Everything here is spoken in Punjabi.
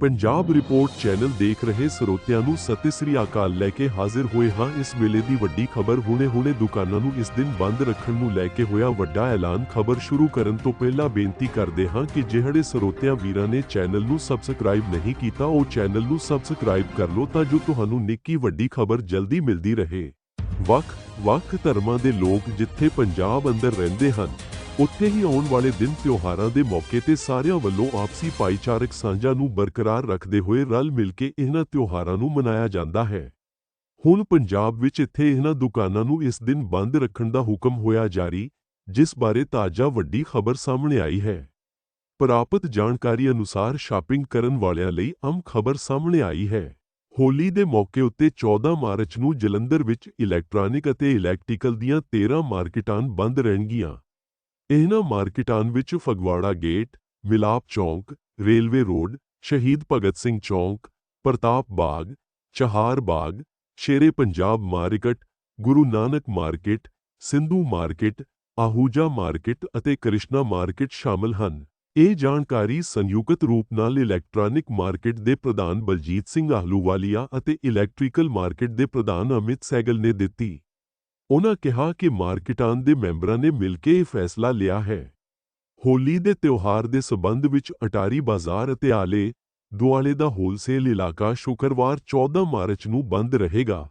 ਪੰਜਾਬ ਰਿਪੋਰਟ ਚੈਨਲ ਦੇਖ ਰਹੇ ਸਰੋਤਿਆਂ ਨੂੰ ਸਤਿ ਸ੍ਰੀ ਅਕਾਲ ਲੈ ਕੇ ਹਾਜ਼ਰ ਹੋਏ ਹਾਂ। ਇਸ ਵੇਲੇ ਦੀ ਵੱਡੀ ਖਬਰ ਹੁਣੇ-ਹੁਣੇ ਦੁਕਾਨਾਂ ਨੂੰ ਇਸ ਦਿਨ ਬੰਦ ਰੱਖਣ ਨੂੰ ਲੈ ਕੇ ਹੋਇਆ ਵੱਡਾ ਐਲਾਨ। ਖਬਰ ਸ਼ੁਰੂ ਕਰਨ ਤੋਂ ਪਹਿਲਾਂ ਬੇਨਤੀ ਕਰਦੇ ਹਾਂ ਕਿ ਜਿਹੜੇ ਸਰੋਤਿਆਂ ਵੀਰਾਂ ਨੇ ਚੈਨਲ ਨੂੰ ਸਬਸਕ੍ਰਾਈਬ ਨਹੀਂ ਕੀਤਾ, ਉਹ ਚੈਨਲ ਨੂੰ ਸਬਸਕ੍ਰਾਈਬ ਕਰ ਲਓ ਤਾਂ ਜੋ ਤੁਹਾਨੂੰ ਨਿੱਕੀ ਵੱਡੀ ਖਬਰ ਜਲਦੀ ਮਿਲਦੀ ਰਹੇ। ਵੱਖ-ਵੱਖ ਧਰਮਾਂ ਦੇ ਲੋਕ ਜਿੱਥੇ ਪੰਜਾਬ ਅੰਦਰ ਰਹਿੰਦੇ ਹਨ ਉੱਥੇ ਹੀ ਆਉਣ ਵਾਲੇ ਦਿਨ ਤਿਉਹਾਰਾਂ ਦੇ ਮੌਕੇ ਤੇ ਸਾਰਿਆਂ ਵੱਲੋਂ ਆਪਸੀ ਭਾਈਚਾਰਕ ਸਾਂਝਾ ਨੂੰ ਬਰਕਰਾਰ ਰੱਖਦੇ ਹੋਏ ਰਲ ਮਿਲ ਕੇ ਇਹਨਾਂ ਤਿਉਹਾਰਾਂ ਨੂੰ ਮਨਾਇਆ ਜਾਂਦਾ ਹੈ। ਹੁਣ ਪੰਜਾਬ ਵਿੱਚ ਇੱਥੇ ਇਹਨਾਂ ਦੁਕਾਨਾਂ ਨੂੰ ਇਸ ਦਿਨ ਬੰਦ ਰੱਖਣ ਦਾ ਹੁਕਮ ਹੋਇਆ ਜਾਰੀ, ਜਿਸ ਬਾਰੇ ਤਾਜ਼ਾ ਵੱਡੀ ਖਬਰ ਸਾਹਮਣੇ ਆਈ ਹੈ। ਪ੍ਰਾਪਤ ਜਾਣਕਾਰੀ ਅਨੁਸਾਰ ਸ਼ਾਪਿੰਗ ਕਰਨ ਵਾਲਿਆਂ ਲਈ ਅਮ ਖਬਰ ਸਾਹਮਣੇ ਆਈ ਹੈ। ਹੋਲੀ ਦੇ ਮੌਕੇ ਉੱਤੇ 14 ਮਾਰਚ ਨੂੰ ਜਲੰਧਰ ਵਿੱਚ ਇਲੈਕਟ੍ਰੋਨਿਕ ਅਤੇ ਇਲੈਕਟ੍ਰੀਕਲ ਦੀਆਂ 13 ਮਾਰਕੀਟਾਂ ਬੰਦ ਰਹਿਣਗੀਆਂ। ਇਹਨਾਂ ਮਾਰਕੀਟਾਂ ਵਿੱਚ ਫਗਵਾੜਾ ਗੇਟ, ਮਿਲਾਪ ਚੌਂਕ, railway road, Shaheed Bhagat Singh Chowk, Pratap Bagh, Chahar Bagh, Shere Punjab market, Guru Nanak market, Sindhu market, Ahuja market ਅਤੇ ਕ੍ਰਿਸ਼ਨਾ ਮਾਰਕੀਟ ਸ਼ਾਮਲ ਹਨ। ਇਹ ਜਾਣਕਾਰੀ ਸੰਯੁਕਤ ਰੂਪ ਨਾਲ ਇਲੈਕਟ੍ਰੋਨਿਕ ਮਾਰਕੀਟ ਦੇ ਪ੍ਰਧਾਨ ਬਲਜੀਤ ਸਿੰਘ ਆਹਲੂਵਾਲੀਆ ਅਤੇ ਇਲੈਕਟ੍ਰੀਕਲ ਮਾਰਕੀਟ ਦੇ ਪ੍ਰਧਾਨ ਅਮਿਤ ਸੈਗਲ ਨੇ ਦਿੱਤੀ। ਉਹਨਾਂ ਕਿਹਾ ਕਿ ਮਾਰਕੀਟਾਂ ਦੇ ਮੈਂਬਰਾਂ ਨੇ ਮਿਲ ਕੇ ਇਹ ਫੈਸਲਾ ਲਿਆ ਹੈ। ਹੋਲੀ ਦੇ ਤਿਉਹਾਰ ਦੇ ਸਬੰਧ ਵਿੱਚ ਅਟਾਰੀ ਬਾਜ਼ਾਰ ਅਤੇ ਆਲੇ ਦੁਆਲੇ ਦਾ ਹੋਲਸੇਲ ਇਲਾਕਾ ਸ਼ੁੱਕਰਵਾਰ 14 ਮਾਰਚ ਨੂੰ ਬੰਦ ਰਹੇਗਾ।